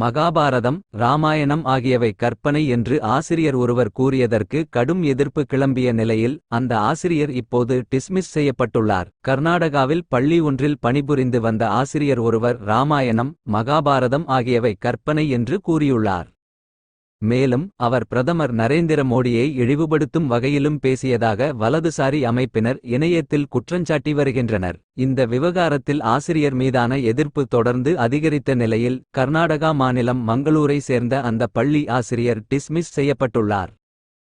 மகாபாரதம் ராமாயணம் ஆகியவை கற்பனை என்று ஆசிரியர் ஒருவர் கூறியதற்கு கடும் எதிர்ப்பு கிளம்பிய நிலையில் அந்த ஆசிரியர் இப்போது டிஸ்மிஸ் செய்யப்பட்டுள்ளார். கர்நாடகாவில் பள்ளி ஒன்றில் பணிபுரிந்து வந்த ஆசிரியர் ஒருவர் ராமாயணம் மகாபாரதம் ஆகியவை கற்பனை என்று கூறியுள்ளார். மேலும் அவர் பிரதமர் நரேந்திர மோடியை இழிவுபடுத்தும் வகையிலும் பேசியதாக வலதுசாரி அமைப்பினர் இணையத்தில் குற்றஞ்சாட்டி வருகின்றனர். இந்த விவகாரத்தில் ஆசிரியர் மீதான எதிர்ப்பு தொடர்ந்து அதிகரித்த நிலையில் கர்நாடகா மாநிலம் மங்களூரை சேர்ந்த அந்த பள்ளி ஆசிரியர் டிஸ்மிஸ் செய்யப்பட்டுள்ளார்.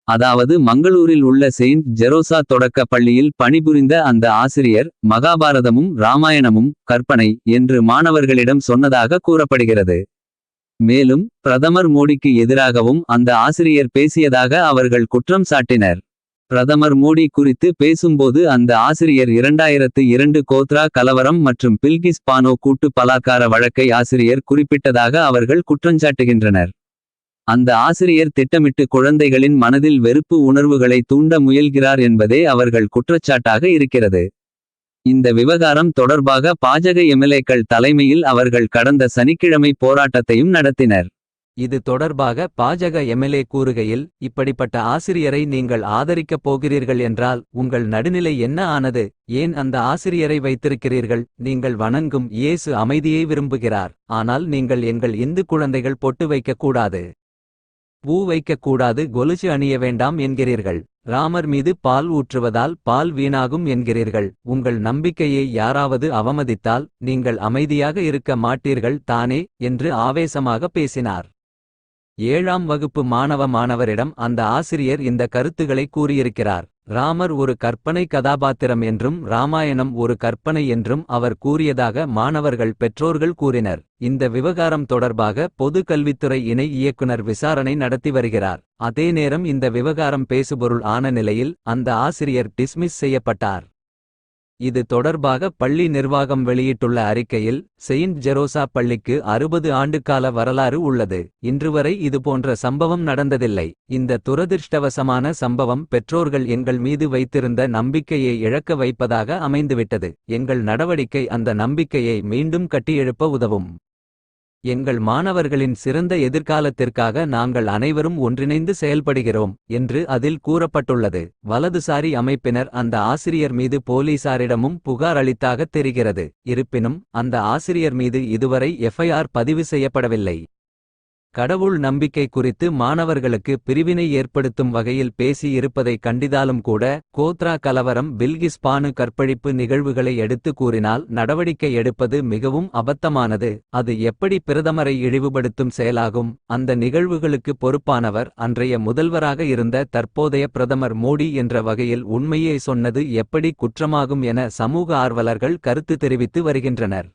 அதாவது மங்களூரில் உள்ள செயின்ட் ஜெரோசா தொடக்க பள்ளியில் பணிபுரிந்த அந்த ஆசிரியர் மகாபாரதமும் ராமாயணமும் கற்பனை என்று மாணவர்களிடம் சொன்னதாக கூறப்படுகிறது. மேலும் பிரதமர் மோடிக்கு எதிராகவும் அந்த ஆசிரியர் பேசியதாக அவர்கள் குற்றம் சாட்டினர். பிரதமர் மோடி குறித்து பேசும்போது அந்த ஆசிரியர் இரண்டாயிரத்து இரண்டு கோத்ரா கலவரம் மற்றும் பில்கிஸ் பானோ கூட்டு பலாத்கார வழக்கை ஆசிரியர் குறிப்பிட்டதாக அவர்கள் குற்றஞ்சாட்டுகின்றனர் அந்த ஆசிரியர் திட்டமிட்டு குழந்தைகளின் மனதில் வெறுப்பு உணர்வுகளை தூண்ட முயல்கிறார் என்பதே அவர்கள் குற்றச்சாட்டாக இருக்கிறது. இந்த விவகாரம் தொடர்பாக பாஜக எம்எல்ஏக்கள் தலைமையில் அவர்கள் கடந்த சனிக்கிழமை போராட்டத்தையும் நடத்தினர். இது தொடர்பாக பாஜக எம்எல்ஏ கூறுகையில் இப்படிப்பட்ட ஆசிரியரை நீங்கள் ஆதரிக்கப் போகிறீர்கள் என்றால் உங்கள் நடுநிலை என்ன ஆனது? ஏன் அந்த ஆசிரியரை வைத்திருக்கிறீர்கள்? நீங்கள் வணங்கும் இயேசு அமைதியை விரும்புகிறார். ஆனால் நீங்கள் எங்கள் இந்து குழந்தைகள் பொட்டு வைக்கக்கூடாது. பூ வைக்கக்கூடாது. கொலுசு அணிய வேண்டாம் என்கிறீர்கள். ராமர் மீது பால் ஊற்றுவதால் பால் வீணாகும் என்கிறீர்கள். உங்கள் நம்பிக்கையை யாராவது அவமதித்தால் நீங்கள் அமைதியாக இருக்க மாட்டீர்கள் தானே என்று ஆவேசமாக பேசினார். ஏழாம் வகுப்பு மாணவ மாணவரிடம் அந்த ஆசிரியர் இந்த கருத்துகளை கூறியிருக்கிறார். ராமர் ஒரு கற்பனை கதாபாத்திரம் என்றும் ராமாயணம் ஒரு கற்பனை என்றும் அவர் கூறியதாக மாணவர்கள் பெற்றோர்கள் கூறினர். இந்த விவகாரம் தொடர்பாக பொது கல்வித்துறை இணை இயக்குனர் விசாரணை நடத்தி வருகிறார். அதே நேரம் இந்த விவகாரம் பேசுபொருள் ஆன நிலையில் அந்த ஆசிரியர் டிஸ்மிஸ் செய்யப்பட்டார். இது தொடர்பாக பள்ளி நிர்வாகம் வெளியிட்டுள்ள அறிக்கையில் செயின்ட் ஜெரோசா பள்ளிக்கு அறுபது ஆண்டுகால வரலாறு உள்ளது. இன்றுவரை இதுபோன்ற சம்பவம் நடந்ததில்லை. இந்த துரதிர்ஷ்டவசமான சம்பவம் பெற்றோர்கள் எங்கள் மீது வைத்திருந்த நம்பிக்கையை இழக்க வைப்பதாக அமைந்துவிட்டது. எங்கள் நடவடிக்கை அந்த நம்பிக்கையை மீண்டும் கட்டியெழுப்ப உதவும். எங்கள் மாணவர்களின் சிறந்த எதிர்காலத்திற்காக நாங்கள் அனைவரும் ஒன்றிணைந்து செயல்படுகிறோம் என்று அதில் கூறப்பட்டுள்ளது. வலதுசாரி அமைப்பினர் அந்த ஆசிரியர் மீது போலீசாரிடமும் புகார் அளித்தாக தெரிகிறது. இருப்பினும் அந்த ஆசிரியர் மீது இதுவரை எஃப்ஐஆர் பதிவு செய்யப்படவில்லை. கடவுள் நம்பிக்கை குறித்து மாணவர்களுக்கு பிரிவினை ஏற்படுத்தும் வகையில் பேசி இருப்பதை கண்டிதாலும் கூட கோத்ரா கலவரம் பில்கிஸ் பானு கற்பழிப்பு நிகழ்வுகளை எடுத்து கூறினால் நடவடிக்கை எடுப்பது மிகவும் அபத்தமானது. அது எப்படி பிரதமரை இழிவுபடுத்தும் செயலாகும்? அந்த நிகழ்வுகளுக்கு பொறுப்பானவர் அன்றைய முதல்வராக இருந்த தற்போதைய பிரதமர் மோடி என்ற வகையில் உண்மையை சொன்னது எப்படி குற்றமாகும் என சமூக ஆர்வலர்கள் கருத்து தெரிவித்து வருகின்றனர்.